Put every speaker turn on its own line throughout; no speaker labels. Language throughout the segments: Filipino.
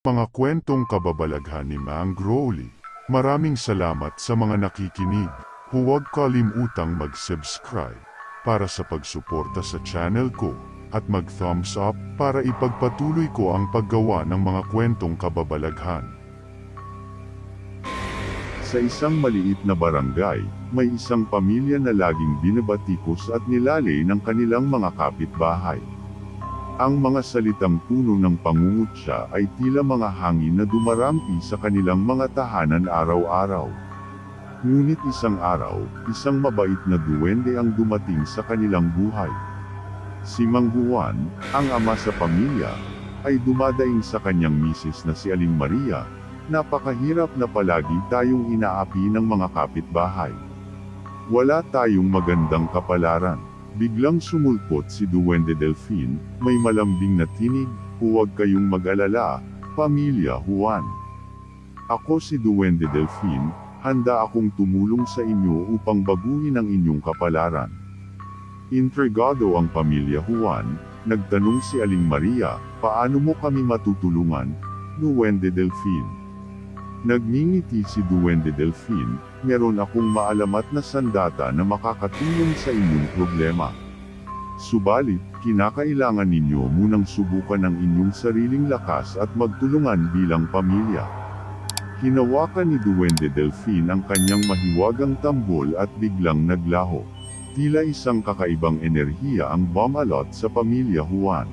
Mga kwentong kababalaghan ni Mang Crowley. Maraming salamat sa mga nakikinig. Huwag kalimutang mag-subscribe para sa pagsuporta sa channel ko at mag-thumbs up para ipagpatuloy ko ang paggawa ng mga kwentong kababalaghan. Sa isang maliit na barangay, may isang pamilya na laging binabatikos at nilalay ng kanilang mga kapitbahay. Ang mga salitang puno ng pangungutya ay tila mga hangin na dumarampi sa kanilang mga tahanan araw-araw. Ngunit isang araw, isang mabait na duwende ang dumating sa kanilang buhay. Si Mang Juan, ang ama sa pamilya, ay dumadaing sa kanyang misis na si Aling Maria, napakahirap na palagi tayong inaapi ng mga kapitbahay. Wala tayong magandang kapalaran. Biglang sumulpot si Duwende Delfin, may malambing na tinig, huwag kayong mag-alala, Pamilya Juan. Ako si Duwende Delfin, handa akong tumulong sa inyo upang baguhin ang inyong kapalaran. Intrigado ang Pamilya Juan, nagtanong si Aling Maria, paano mo kami matutulungan, Duwende Delfin? Nagngingiti si Duwende Delfin, meron akong maalamat na sandata na makakatulong sa inyong problema. Subalit, kinakailangan ninyo munang subukan ang inyong sariling lakas at magtulungan bilang pamilya. Hinawakan ni Duwende Delfin ang kanyang mahiwagang tambol at biglang naglaho. Tila isang kakaibang enerhiya ang bumalot sa pamilya Juan.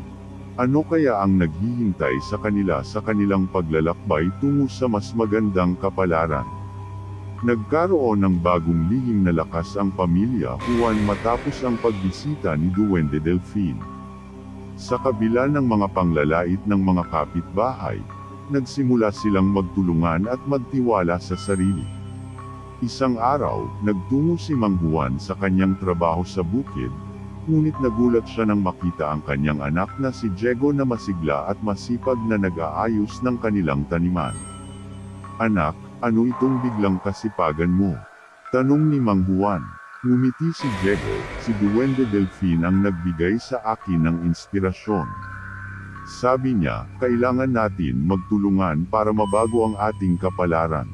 Ano kaya ang naghihintay sa kanila sa kanilang paglalakbay tungo sa mas magandang kapalaran? Nagkaroon ng bagong lihim na lakas ang pamilya Juan matapos ang pagbisita ni Duwende Delfin. Sa kabila ng mga panglalait ng mga kapitbahay, nagsimula silang magtulungan at magtiwala sa sarili. Isang araw, nagtungo si Mang Juan sa kanyang trabaho sa bukid, ngunit nagulat siya nang makita ang kanyang anak na si Diego na masigla at masipag na nag-aayos ng kanilang taniman. Anak, ano itong biglang kasipagan mo? Tanong ni Mang Juan. Ngumiti si Diego, si Duwende Delfin ang nagbigay sa akin ng inspirasyon. Sabi niya, kailangan natin magtulungan para mabago ang ating kapalaran.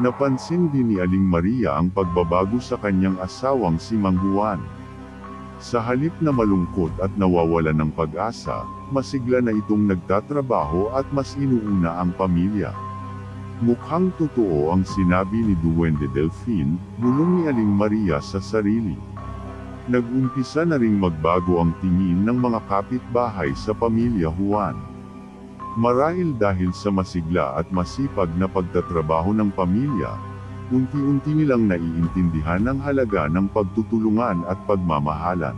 Napansin din ni Aling Maria ang pagbabago sa kanyang asawang si Mang Juan. Sa halip na malungkot at nawawala ng pag-asa, masigla na itong nagtatrabaho at mas inuuna ang pamilya. Mukhang totoo ang sinabi ni Duwende Delfin, bulong ni Aling Maria sa sarili. Nag-umpisa na ring magbago ang tingin ng mga kapitbahay sa pamilya Juan. Marahil dahil sa masigla at masipag na pagtatrabaho ng pamilya, unti-unti nilang naiintindihan ang halaga ng pagtutulungan at pagmamahalan.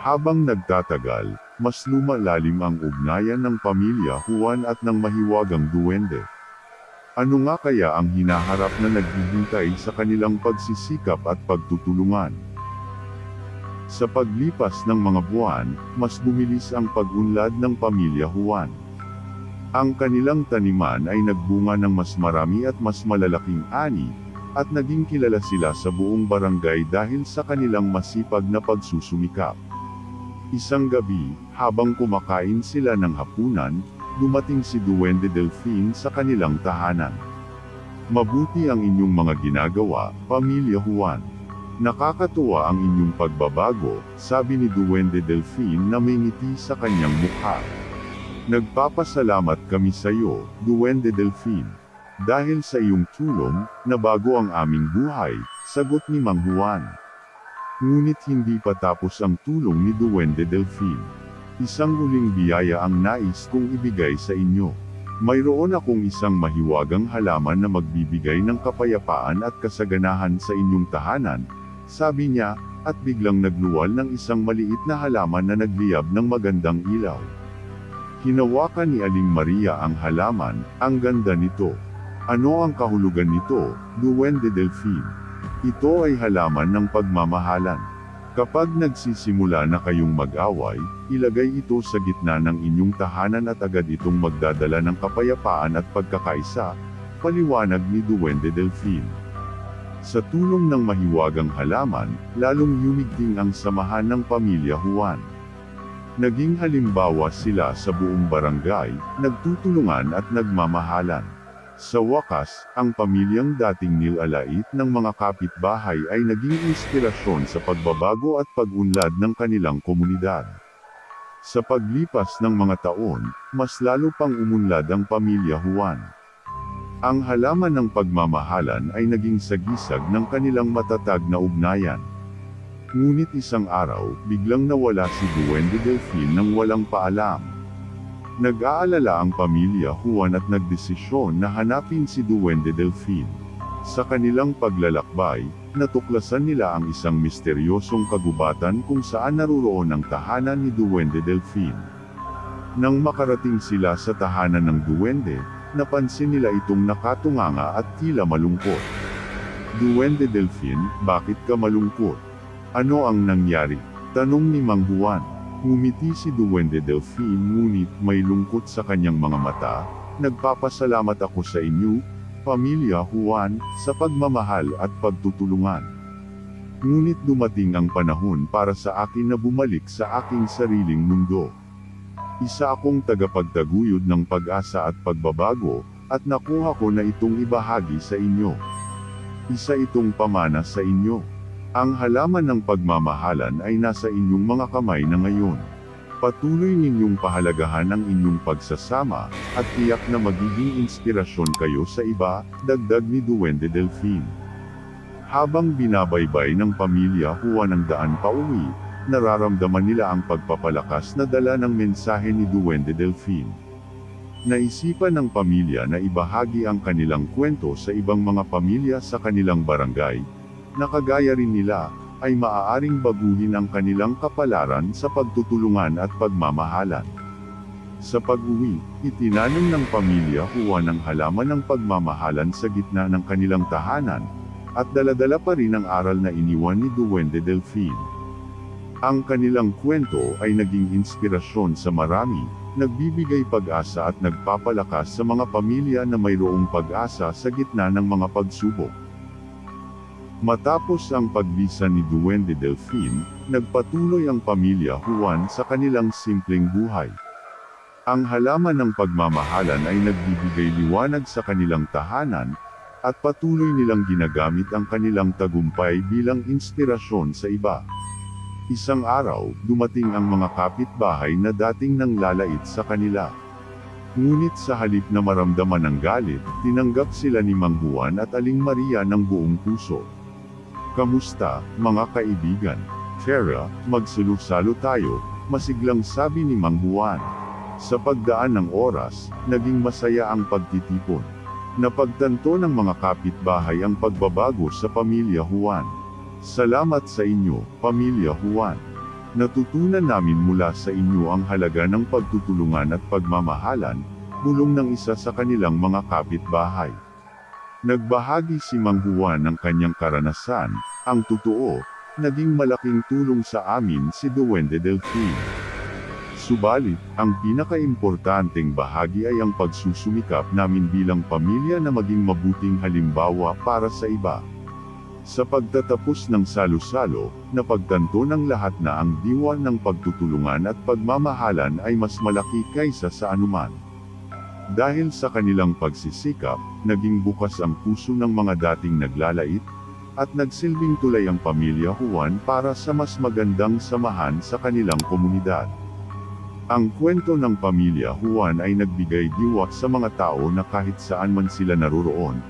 Habang nagtatagal, mas lumalalim ang ugnayan ng pamilya Juan at ng mahiwagang duwende. Ano nga kaya ang hinaharap na naghihintay sa kanilang pagsisikap at pagtutulungan? Sa paglipas ng mga buwan, mas bumilis ang pag-unlad ng pamilya Juan. Ang kanilang taniman ay nagbunga ng mas marami at mas malalaking ani, at naging kilala sila sa buong barangay dahil sa kanilang masipag na pagsusumikap. Isang gabi, habang kumakain sila ng hapunan, dumating si Duwende Delfin sa kanilang tahanan. Mabuti ang inyong mga ginagawa, Pamilya Juan. Nakakatuwa ang inyong pagbabago, sabi ni Duwende Delfin na may ngiti sa kanyang mukha. Nagpapasalamat kami sa iyo, Duwende Delfin. Dahil sa iyong tulong, nabago ang aming buhay, sagot ni Mang Juan. Ngunit hindi pa tapos ang tulong ni Duwende Delfin. Isang huling biyaya ang nais kong ibigay sa inyo. Mayroon akong isang mahiwagang halaman na magbibigay ng kapayapaan at kasaganahan sa inyong tahanan, sabi niya, at biglang nagluwal ng isang maliit na halaman na nagliyab ng magandang ilaw. Hinawakan ni Aling Maria ang halaman, ang ganda nito. Ano ang kahulugan nito, Duwende Delfin? Ito ay halaman ng pagmamahalan. Kapag nagsisimula na kayong mag-away, ilagay ito sa gitna ng inyong tahanan at agad itong magdadala ng kapayapaan at pagkakaisa, paliwanag ni Duwende Delfin. Sa tulong ng mahiwagang halaman, lalong yumigting ang samahan ng pamilya Juan. Naging halimbawa sila sa buong barangay, nagtutulungan at nagmamahalan. Sa wakas, ang pamilyang dating nilalait ng mga kapitbahay ay naging inspirasyon sa pagbabago at pag-unlad ng kanilang komunidad. Sa paglipas ng mga taon, mas lalo pang umunlad ang pamilya Juan. Ang halaman ng pagmamahalan ay naging sagisag ng kanilang matatag na ugnayan. Ngunit isang araw, biglang nawala si Duwende Delfin nang walang paalam. Nag-aalala ang pamilya Juan at nagdesisyon na hanapin si Duwende Delfin. Sa kanilang paglalakbay, natuklasan nila ang isang misteryosong kagubatan kung saan naruroon ang tahanan ni Duwende Delfin. Nang makarating sila sa tahanan ng Duwende, napansin nila itong nakatunganga at tila malungkot. Duwende Delfin, bakit ka malungkot? Ano ang nangyari? Tanong ni Mang Juan. Ngumiti si Duwende Delfin ngunit may lungkot sa kanyang mga mata. Nagpapasalamat ako sa inyo, Pamilya Juan, sa pagmamahal at pagtutulungan. Ngunit dumating ang panahon para sa akin na bumalik sa aking sariling mundo. Isa akong tagapagtaguyod ng pag-asa at pagbabago, at nakuha ko na itong ibahagi sa inyo. Isa itong pamana sa inyo. Ang halaman ng pagmamahalan ay nasa inyong mga kamay na ngayon. Patuloy ninyong pahalagahan ang inyong pagsasama, at tiyak na magiging inspirasyon kayo sa iba, dagdag ni Duwende Delfin. Habang binabaybay ng pamilya Juan ang daan pauwi, nararamdaman nila ang pagpapalakas na dala ng mensahe ni Duwende Delfin. Naisipan ng pamilya na ibahagi ang kanilang kwento sa ibang mga pamilya sa kanilang barangay, na kagaya rin nila, ay maaaring baguhin ang kanilang kapalaran sa pagtutulungan at pagmamahalan. Sa pag-uwi, itinanong ng pamilya Juan ang halaman ng pagmamahalan sa gitna ng kanilang tahanan, at daladala pa rin ang aral na iniwan ni Duwende Delfin. Ang kanilang kwento ay naging inspirasyon sa marami, nagbibigay pag-asa at nagpapalakas sa mga pamilya na mayroong pag-asa sa gitna ng mga pagsubok. Matapos ang pagbisa ni Duwende Delfin, nagpatuloy ang pamilya Juan sa kanilang simpleng buhay. Ang halaman ng pagmamahalan ay nagbibigay liwanag sa kanilang tahanan, at patuloy nilang ginagamit ang kanilang tagumpay bilang inspirasyon sa iba. Isang araw, dumating ang mga kapitbahay na dating nang lalait sa kanila. Ngunit sa halip na maramdaman ng galit, tinanggap sila ni Mang Juan at Aling Maria ng buong puso. Kamusta, mga kaibigan? Kara, magsalo-salo tayo, masiglang sabi ni Mang Juan. Sa pagdaan ng oras, naging masaya ang pagtitipon. Napagtanto ng mga kapitbahay ang pagbabago sa pamilya Juan. Salamat sa inyo, Pamilya Juan. Natutunan namin mula sa inyo ang halaga ng pagtutulungan at pagmamahalan, bulong ng isa sa kanilang mga kapitbahay. Nagbahagi si Mang Juan ng kanyang karanasan, ang totoo, naging malaking tulong sa amin si Duwende Delfin. Subalit, ang pinakaimportanteng bahagi ay ang pagsusumikap namin bilang pamilya na maging mabuting halimbawa para sa iba. Sa pagtatapos ng salo-salo, napagtanto ng lahat na ang diwa ng pagtutulungan at pagmamahalan ay mas malaki kaysa sa anuman. Dahil sa kanilang pagsisikap, naging bukas ang puso ng mga dating naglalait, at nagsilbing tulay ang pamilya Juan para sa mas magandang samahan sa kanilang komunidad. Ang kwento ng pamilya Juan ay nagbigay diwa sa mga tao na kahit saan man sila naroroon,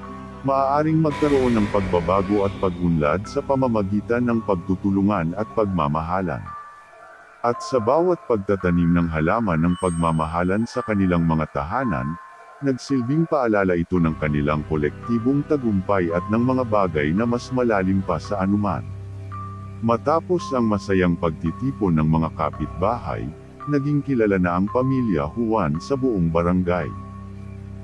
maaaring magkaroon ng pagbabago at pagunlad sa pamamagitan ng pagtutulungan at pagmamahalan. At sa bawat pagtatanim ng halaman ng pagmamahalan sa kanilang mga tahanan, nagsilbing paalala ito ng kanilang kolektibong tagumpay at ng mga bagay na mas malalim pa sa anuman. Matapos ang masayang pagtitipon ng mga kapitbahay, naging kilala na ang pamilya Juan sa buong barangay.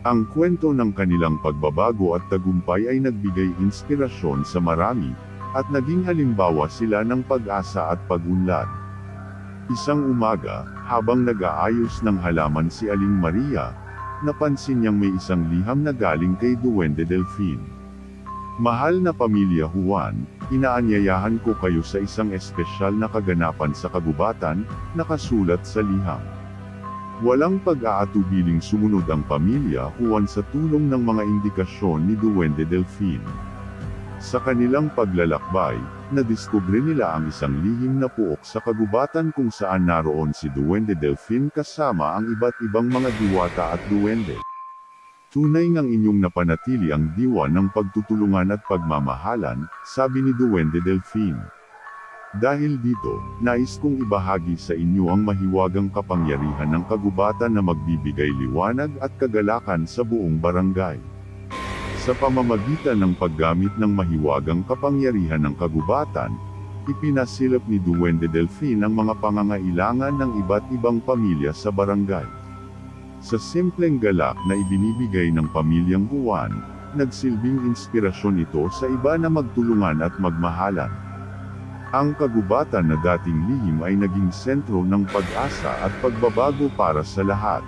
Ang kwento ng kanilang pagbabago at tagumpay ay nagbigay inspirasyon sa marami, at naging halimbawa sila ng pag-asa at pag-unlad. Isang umaga, habang nag-aayos ng halaman si Aling Maria, napansin niyang may isang liham na galing kay Duwende Delfin. Mahal na pamilya Juan, inaanyayahan ko kayo sa isang espesyal na kaganapan sa kagubatan, nakasulat sa liham. Walang pag-aatubiling sumunod ang pamilya Juan sa tulong ng mga indikasyon ni Duwende Delfin. Sa kanilang paglalakbay, nadiskubre nila ang isang lihim na puok sa kagubatan kung saan naroon si Duwende Delfin kasama ang iba't ibang mga diwata at duwende. Tunay ngang inyong napanatili ang diwa ng pagtutulungan at pagmamahalan, sabi ni Duwende Delfin. Dahil dito, nais kong ibahagi sa inyo ang mahiwagang kapangyarihan ng kagubatan na magbibigay liwanag at kagalakan sa buong barangay. Sa pamamagitan ng paggamit ng mahiwagang kapangyarihan ng kagubatan, ipinasilap ni Duwende Delfin ang mga pangangailangan ng iba't ibang pamilya sa barangay. Sa simpleng galak na ibinibigay ng pamilyang Juan, nagsilbing inspirasyon ito sa iba na magtulungan at magmahalan. Ang kagubatan na dating lihim ay naging sentro ng pag-asa at pagbabago para sa lahat.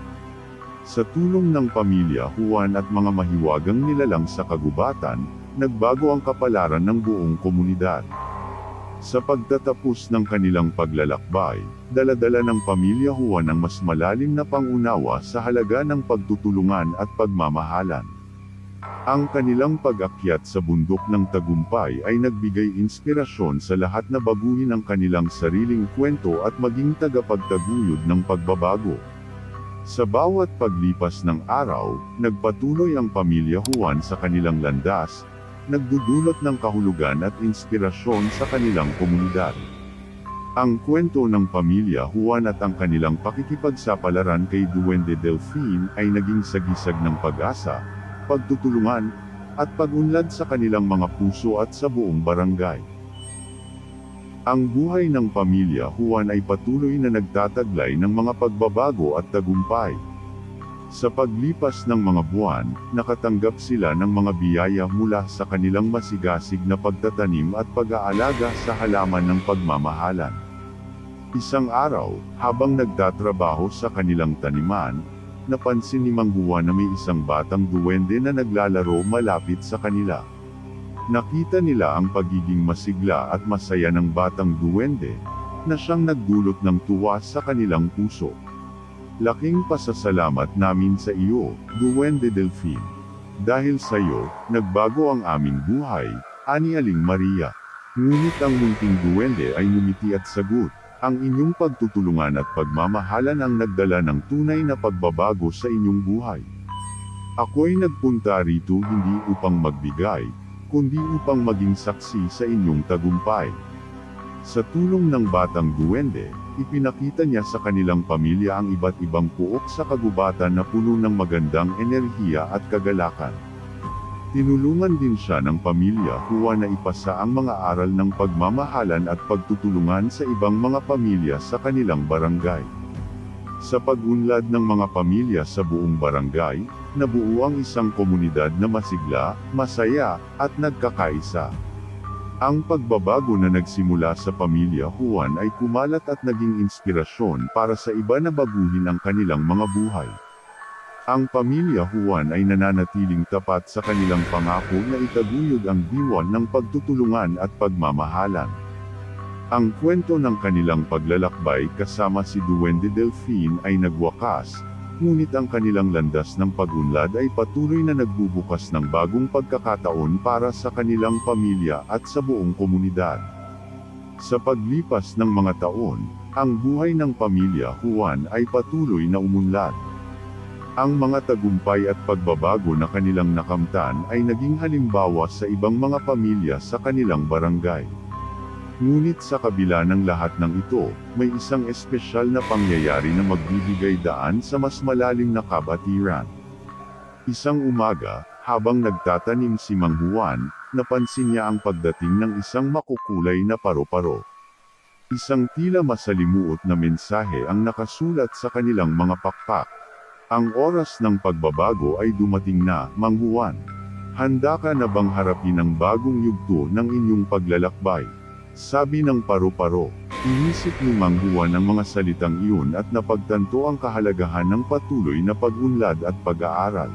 Sa tulong ng pamilya Juan at mga mahiwagang nilalang sa kagubatan, nagbago ang kapalaran ng buong komunidad. Sa pagtatapos ng kanilang paglalakbay, daladala ng pamilya Juan ang mas malalim na pangunawa sa halaga ng pagtutulungan at pagmamahalan. Ang kanilang pag-akyat sa bundok ng tagumpay ay nagbigay inspirasyon sa lahat na baguhin ang kanilang sariling kwento at maging tagapagtaguyod ng pagbabago. Sa bawat paglipas ng araw, nagpatuloy ang pamilya Juan sa kanilang landas, nagdudulot ng kahulugan at inspirasyon sa kanilang komunidad. Ang kwento ng pamilya Juan at ang kanilang pakikipagsapalaran kay Duwende Delfin ay naging sagisag ng pag-asa, pagtutulungan, at pag-unlad sa kanilang mga puso at sa buong barangay. Ang buhay ng pamilya Juan ay patuloy na nagtataglay ng mga pagbabago at tagumpay. Sa paglipas ng mga buwan, nakatanggap sila ng mga biyaya mula sa kanilang masigasig na pagtatanim at pag-aalaga sa halaman ng pagmamahalan. Isang araw, habang nagtatrabaho sa kanilang taniman, napansin ni Mang Juan na may isang batang duwende na naglalaro malapit sa kanila. Nakita nila ang pagiging masigla at masaya ng batang duwende, na siyang nagdulot ng tuwa sa kanilang puso. Laking pasasalamat namin sa iyo, Duwende Delfin. Dahil sa iyo, nagbago ang aming buhay, ani Aling Maria. Ngunit ang munting duwende ay ngumiti at sagot, ang inyong pagtutulungan at pagmamahalan ang nagdala ng tunay na pagbabago sa inyong buhay. Ako'y nagpunta rito hindi upang magbigay, kundi upang maging saksi sa inyong tagumpay. Sa tulong ng batang duwende, ipinakita niya sa kanilang pamilya ang iba't ibang puok sa kagubatan na puno ng magandang enerhiya at kagalakan. Tinulungan din siya ng pamilya Juan na ipasa ang mga aral ng pagmamahalan at pagtutulungan sa ibang mga pamilya sa kanilang barangay. Sa pagunlad ng mga pamilya sa buong barangay, nabuo ang isang komunidad na masigla, masaya, at nagkakaisa. Ang pagbabago na nagsimula sa pamilya Juan ay kumalat at naging inspirasyon para sa iba na baguhin ang kanilang mga buhay. Ang pamilya Juan ay nananatiling tapat sa kanilang pangako na itaguyod ang diwan ng pagtutulungan at pagmamahalan. Ang kwento ng kanilang paglalakbay kasama si Duwende Delfin ay nagwakas, ngunit ang kanilang landas ng pagunlad ay patuloy na nagbubukas ng bagong pagkakataon para sa kanilang pamilya at sa buong komunidad. Sa paglipas ng mga taon, ang buhay ng pamilya Juan ay patuloy na umunlad. Ang mga tagumpay at pagbabago na kanilang nakamtan ay naging halimbawa sa ibang mga pamilya sa kanilang barangay. Ngunit sa kabila ng lahat ng ito, may isang espesyal na pangyayari na magbibigay daan sa mas malalim na kabatiran. Isang umaga, habang nagtatanim si Mang Juan, napansin niya ang pagdating ng isang makukulay na paro-paro. Isang tila masalimuot na mensahe ang nakasulat sa kanilang mga pakpak. Ang oras ng pagbabago ay dumating na, Mang Juan. Handa ka na bang harapin ang bagong yugto ng inyong paglalakbay? Sabi ng paru-paro. Inisip ni Mang Juan ang mga salitang iyon at napagtanto ang kahalagahan ng patuloy na pag-unlad at pag-aaral.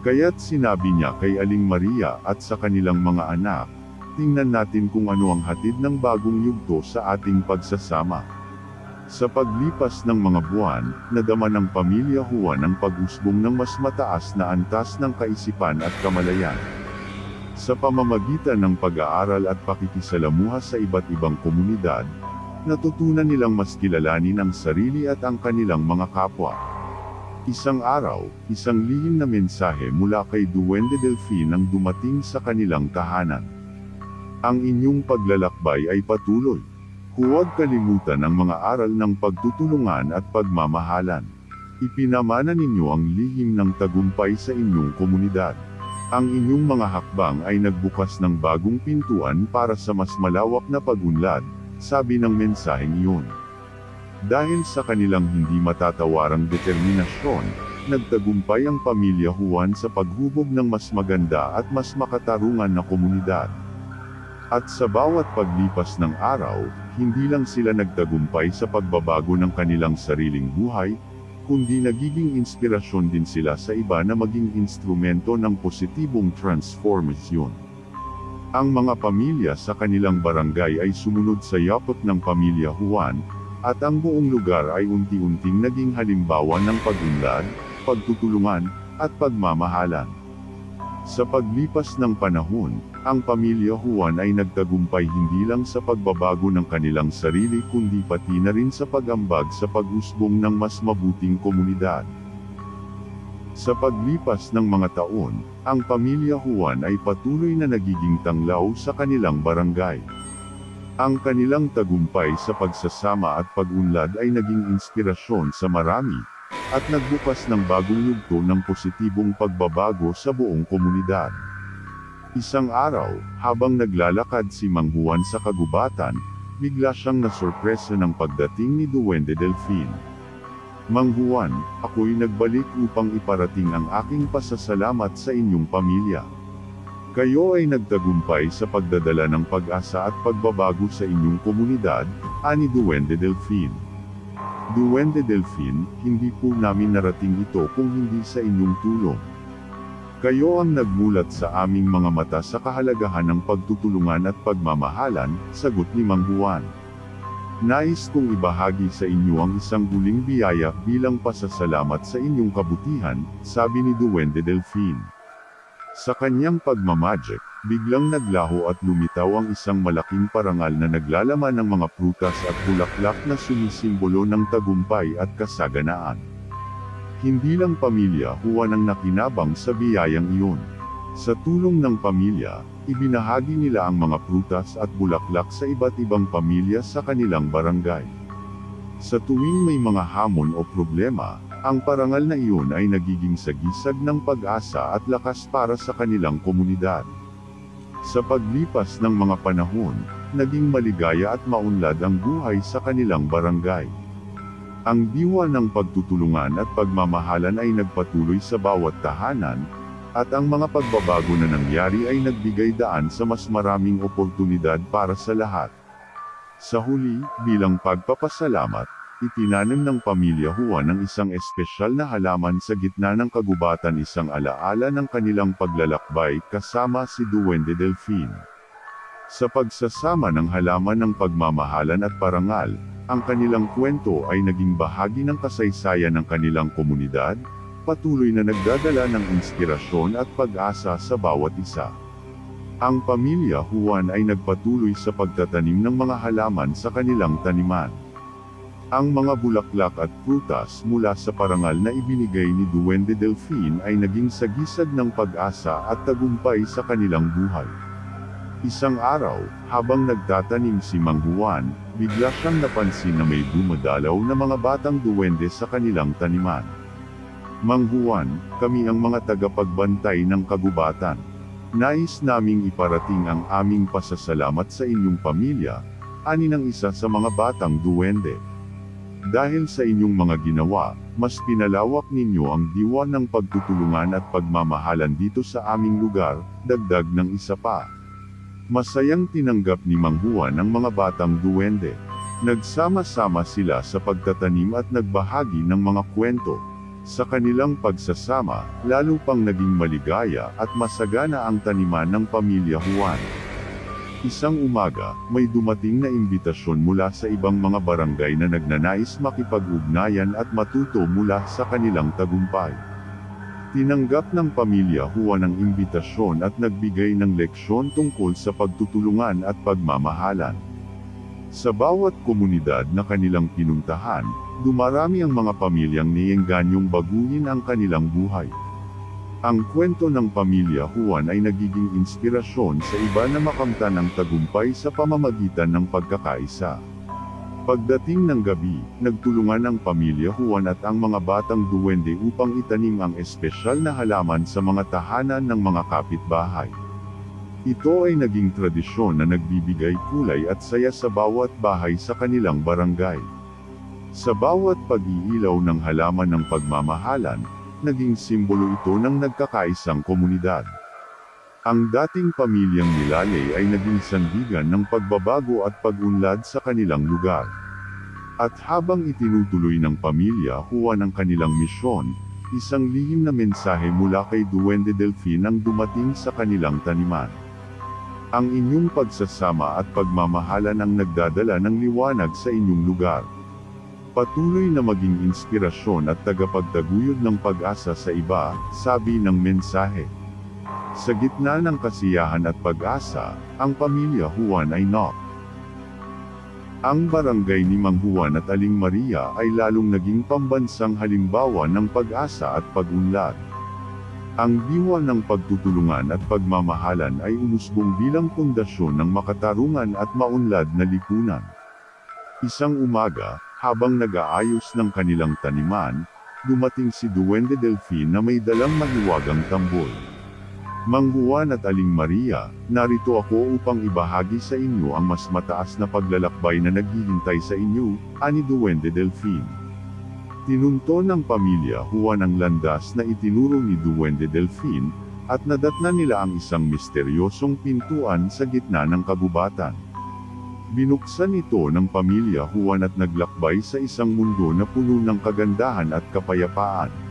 Kaya't sinabi niya kay Aling Maria at sa kanilang mga anak, tingnan natin kung ano ang hatid ng bagong yugto sa ating pagsasama. Sa paglipas ng mga buwan, nadama ng pamilya Juan ang pag-usbong ng mas mataas na antas ng kaisipan at kamalayan. Sa pamamagitan ng pag-aaral at pakikisalamuha sa iba't ibang komunidad, natutunan nilang mas kilalanin ang sarili at ang kanilang mga kapwa. Isang araw, isang lihim na mensahe mula kay Duwende Delfin ang dumating sa kanilang tahanan. Ang inyong paglalakbay ay patuloy. Huwag kalimutan ang mga aral ng pagtutulungan at pagmamahalan. Ipinamana ninyo ang lihim ng tagumpay sa inyong komunidad. Ang inyong mga hakbang ay nagbukas ng bagong pintuan para sa mas malawak na pagunlad, sabi ng mensaheng iyon. Dahil sa kanilang hindi matatawarang determinasyon, nagtagumpay ang pamilya Juan sa paghubog ng mas maganda at mas makatarungan na komunidad. At sa bawat paglipas ng araw, hindi lang sila nagtagumpay sa pagbabago ng kanilang sariling buhay, kundi nagiging inspirasyon din sila sa iba na maging instrumento ng positibong transformasyon. Ang mga pamilya sa kanilang barangay ay sumunod sa yapot ng pamilya Juan, at ang buong lugar ay unti-unting naging halimbawa ng pagunlad, pagtutulungan, at pagmamahalan. Sa paglipas ng panahon, ang pamilya Juan ay nagtagumpay hindi lang sa pagbabago ng kanilang sarili kundi pati na rin sa pagambag sa pag-usbong ng mas mabuting komunidad. Sa paglipas ng mga taon, ang pamilya Juan ay patuloy na nagiging tanglaw sa kanilang barangay. Ang kanilang tagumpay sa pagsasama at pag-unlad ay naging inspirasyon sa marami, at nagbukas ng bagong yugto ng positibong pagbabago sa buong komunidad. Isang araw, habang naglalakad si Mang Juan sa kagubatan, bigla siyang nasorpresa ng pagdating ni Duwende Delfin. Mang Juan, ako'y nagbalik upang iparating ang aking pasasalamat sa inyong pamilya. Kayo ay nagtagumpay sa pagdadala ng pag-asa at pagbabago sa inyong komunidad, ani Duwende Delfin. Duwende Delfin, hindi po namin narating ito kung hindi sa inyong tulong. Kayo ang nagmulat sa aming mga mata sa kahalagahan ng pagtutulungan at pagmamahalan, sagot ni Mang Juan. Nais kong ibahagi sa inyo ang isang huling biyaya bilang pasasalamat sa inyong kabutihan, sabi ni Duwende Delfin. Sa kanyang pagmamagic, biglang naglaho at lumitaw ang isang malaking parangal na naglalaman ng mga prutas at bulaklak na sumisimbolo ng tagumpay at kasaganaan. Hindi lang pamilya Juan ang nakinabang sa biyayang iyon. Sa tulong ng pamilya, ibinahagi nila ang mga prutas at bulaklak sa iba't ibang pamilya sa kanilang barangay. Sa tuwing may mga hamon o problema, ang parangal na iyon ay nagiging sagisag ng pag-asa at lakas para sa kanilang komunidad. Sa paglipas ng mga panahon, naging maligaya at maunlad ang buhay sa kanilang barangay. Ang diwa ng pagtutulungan at pagmamahalan ay nagpatuloy sa bawat tahanan, at ang mga pagbabago na nangyari ay nagbigay daan sa mas maraming oportunidad para sa lahat. Sa huli, bilang pagpapasalamat, itinanim ng pamilya Juan ang isang espesyal na halaman sa gitna ng kagubatan isang alaala ng kanilang paglalakbay kasama si Duwende Delfin. Sa pagsasama ng halaman ng pagmamahalan at parangal, ang kanilang kwento ay naging bahagi ng kasaysayan ng kanilang komunidad, patuloy na nagdadala ng inspirasyon at pag-asa sa bawat isa. Ang pamilya Juan ay nagpatuloy sa pagtatanim ng mga halaman sa kanilang taniman. Ang mga bulaklak at prutas mula sa parangal na ibinigay ni Duwende Delfin ay naging sagisag ng pag-asa at tagumpay sa kanilang buhay. Isang araw, habang nagtatanim si Mang Juan, bigla siyang napansin na may dumadalaw na mga batang duwende sa kanilang taniman. Mang Juan, kami ang mga tagapagbantay ng kagubatan. Nais naming iparating ang aming pasasalamat sa inyong pamilya, ani ng isa sa mga batang duwende. Dahil sa inyong mga ginawa, mas pinalawak ninyo ang diwa ng pagtutulungan at pagmamahalan dito sa aming lugar, dagdag ng isa pa. Masayang tinanggap ni Mang Juan ang mga batang duwende. Nagsama-sama sila sa pagtatanim at nagbahagi ng mga kwento. Sa kanilang pagsasama, lalo pang naging maligaya at masagana ang taniman ng pamilya Juan. Isang umaga, may dumating na imbitasyon mula sa ibang mga barangay na nagnanais makipag-ugnayan at matuto mula sa kanilang tagumpay. Tinanggap ng pamilya Juan ang imbitasyon at nagbigay ng leksyon tungkol sa pagtutulungan at pagmamahalan. Sa bawat komunidad na kanilang pinuntahan, dumarami ang mga pamilyang niyengganyong baguhin ang kanilang buhay. Ang kwento ng pamilya Juan ay nagiging inspirasyon sa iba na makamtan ang tagumpay sa pamamagitan ng pagkakaisa. Pagdating ng gabi, nagtulungan ang pamilya Juan at ang mga batang duwende upang itanim ang espesyal na halaman sa mga tahanan ng mga kapitbahay. Ito ay naging tradisyon na nagbibigay kulay at saya sa bawat bahay sa kanilang barangay. Sa bawat pag-iilaw ng halaman ng pagmamahalan, naging simbolo ito ng nagkakaisang komunidad. Ang dating pamilyang Nilale ay naging sandigan ng pagbabago at pag-unlad sa kanilang lugar. At habang itinutuloy ng pamilya Juan ang kanilang misyon, isang lihim na mensahe mula kay Duwende Delfin ang dumating sa kanilang taniman. Ang inyong pagsasama at pagmamahalan ang nagdadala ng liwanag sa inyong lugar. Patuloy na maging inspirasyon at tagapagtaguyod ng pag-asa sa iba, sabi ng mensahe. Sa gitna ng kasiyahan at pag-asa, ang pamilya Juan ay nok. Ang barangay ni Mang Juan at Aling Maria ay lalong naging pambansang halimbawa ng pag-asa at pag-unlad. Ang diwa ng pagtutulungan at pagmamahalan ay umusbong bilang pundasyon ng makatarungan at maunlad na lipunan. Isang umaga, habang nag-aayos ng kanilang taniman, dumating si Duwende Delfin na may dalang mahiwagang tambol. Mang Juan at Aling Maria, narito ako upang ibahagi sa inyo ang mas mataas na paglalakbay na naghihintay sa inyo, ani Duwende Delfin. Tinunto ng pamilya Juan ang landas na itinuro ni Duwende Delfin, at nadatna nila ang isang misteryosong pintuan sa gitna ng kagubatan. Binuksan ito ng pamilya Juan at naglakbay sa isang mundo na puno ng kagandahan at kapayapaan.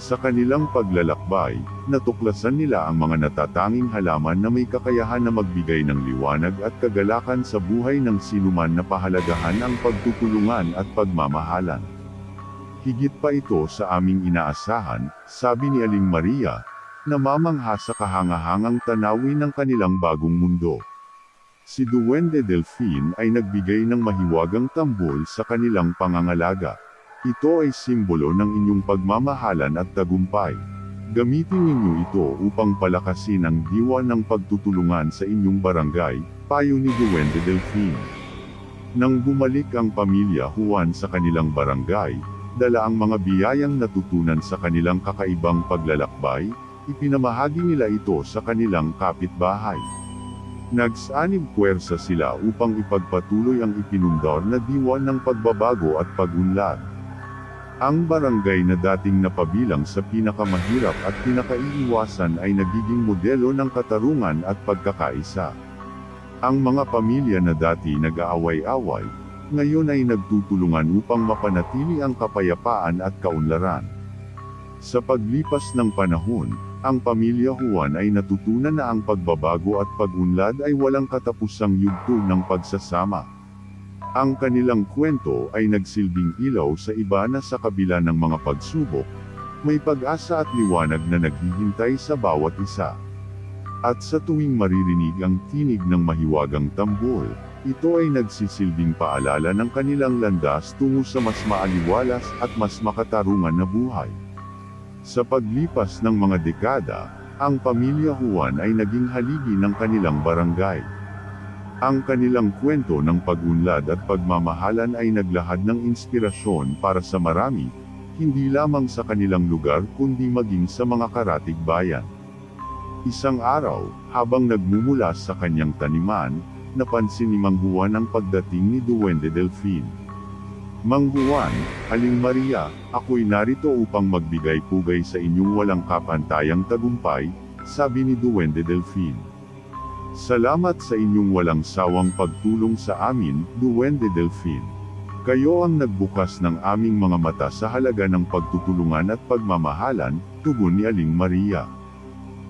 Sa kanilang paglalakbay, natuklasan nila ang mga natatanging halaman na may kakayahan na magbigay ng liwanag at kagalakan sa buhay ng sinuman na pahalagahan ang pagtutulungan at pagmamahalan. Higit pa ito sa aming inaasahan, sabi ni Aling Maria, na mamangha sa kahangahangang tanawin ng kanilang bagong mundo. Si Duwende Delfin ay nagbigay ng mahiwagang tambol sa kanilang pangangalaga. Ito ay simbolo ng inyong pagmamahalan at tagumpay. Gamitin ninyo ito upang palakasin ang diwa ng pagtutulungan sa inyong barangay, payo ni Duwende Delfin. Nang bumalik ang pamilya Juan sa kanilang barangay, dala ang mga biyayang natutunan sa kanilang kakaibang paglalakbay, ipinamahagi nila ito sa kanilang kapitbahay. Nagsanib puwersa sila upang ipagpatuloy ang ipinundar na diwa ng pagbabago at pagunlad. Ang barangay na dating napabilang sa pinakamahirap at pinakaiiwasan ay nagiging modelo ng katarungan at pagkakaisa. Ang mga pamilya na dati nag-aaway-away, ngayon ay nagtutulungan upang mapanatili ang kapayapaan at kaunlaran. Sa paglipas ng panahon, ang pamilya Juan ay natutunan na ang pagbabago at pagunlad ay walang katapusang yugto ng pagsasama. Ang kanilang kwento ay nagsilbing ilaw sa iba na sa kabila ng mga pagsubok, may pag-asa at liwanag na naghihintay sa bawat isa. At sa tuwing maririnig ang tinig ng mahiwagang tambol, ito ay nagsisilbing paalala ng kanilang landas tungo sa mas maaliwalas at mas makatarungan na buhay. Sa paglipas ng mga dekada, ang pamilya Juan ay naging haligi ng kanilang barangay. Ang kanilang kwento ng pagunlad at pagmamahalan ay naglahad ng inspirasyon para sa marami, hindi lamang sa kanilang lugar kundi maging sa mga karatig bayan. Isang araw, habang nagmumula sa kanyang taniman, napansin ni Mang Juan ang pagdating ni Duwende Delfin. Mang Juan, Aling Maria, ako'y narito upang magbigay pugay sa inyong walang kapantayang tagumpay, sabi ni Duwende Delfin. Salamat sa inyong walang sawang pagtulong sa amin, Duwende Delfin. Kayo ang nagbukas ng aming mga mata sa halaga ng pagtutulungan at pagmamahalan, tugon ni Aling Maria.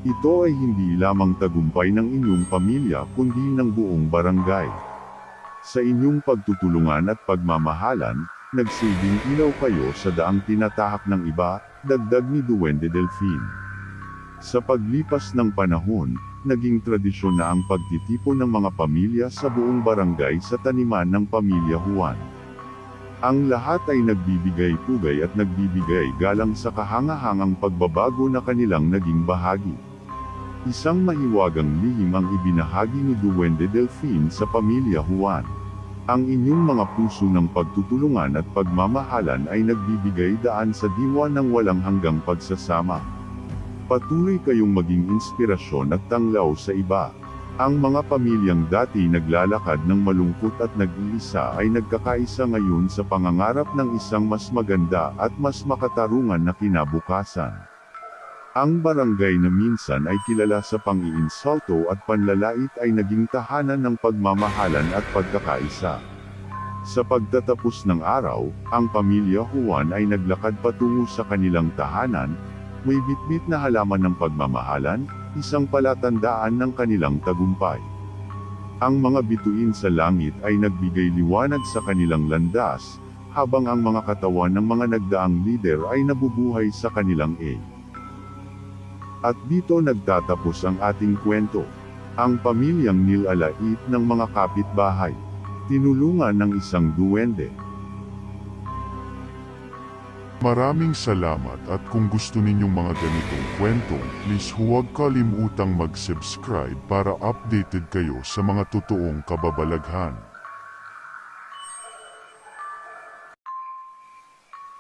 Ito ay hindi lamang tagumpay ng inyong pamilya kundi ng buong barangay. Sa inyong pagtutulungan at pagmamahalan, nagsilbing ilaw kayo sa daang tinatahak ng iba, dagdag ni Duwende Delfin. Sa paglipas ng panahon, naging tradisyon na ang pagtitipon ng mga pamilya sa buong barangay sa taniman ng pamilya Juan. Ang lahat ay nagbibigay pugay at nagbibigay galang sa kahangahangang pagbabago na kanilang naging bahagi. Isang mahiwagang lihim ang ibinahagi ni Duwende Delfin sa pamilya Juan. Ang inyong mga puso ng pagtutulungan at pagmamahalan ay nagbibigay daan sa diwa ng walang hanggang pagsasama. Patuloy kayong maging inspirasyon at tanglaw sa iba. Ang mga pamilyang dati naglalakad ng malungkot at nag-iisa ay nagkakaisa ngayon sa pangangarap ng isang mas maganda at mas makatarungan na kinabukasan. Ang barangay na minsan ay kilala sa pang-iinsulto at panlalait ay naging tahanan ng pagmamahalan at pagkakaisa. Sa pagtatapos ng araw, ang pamilya Juan ay naglakad patungo sa kanilang tahanan, may bitbit na halaman ng pagmamahalan, isang palatandaan ng kanilang tagumpay. Ang mga bituin sa langit ay nagbigay liwanag sa kanilang landas, habang ang mga katawan ng mga nagdaang lider ay nabubuhay sa kanilang A. At dito nagtatapos ang ating kwento. Ang pamilyang nilalait ng mga kapitbahay. Tinulungan ng isang duwende.
Maraming salamat at kung gusto ninyong mga ganitong kwento, please huwag kalimutang mag-subscribe para updated kayo sa mga totoong kababalaghan.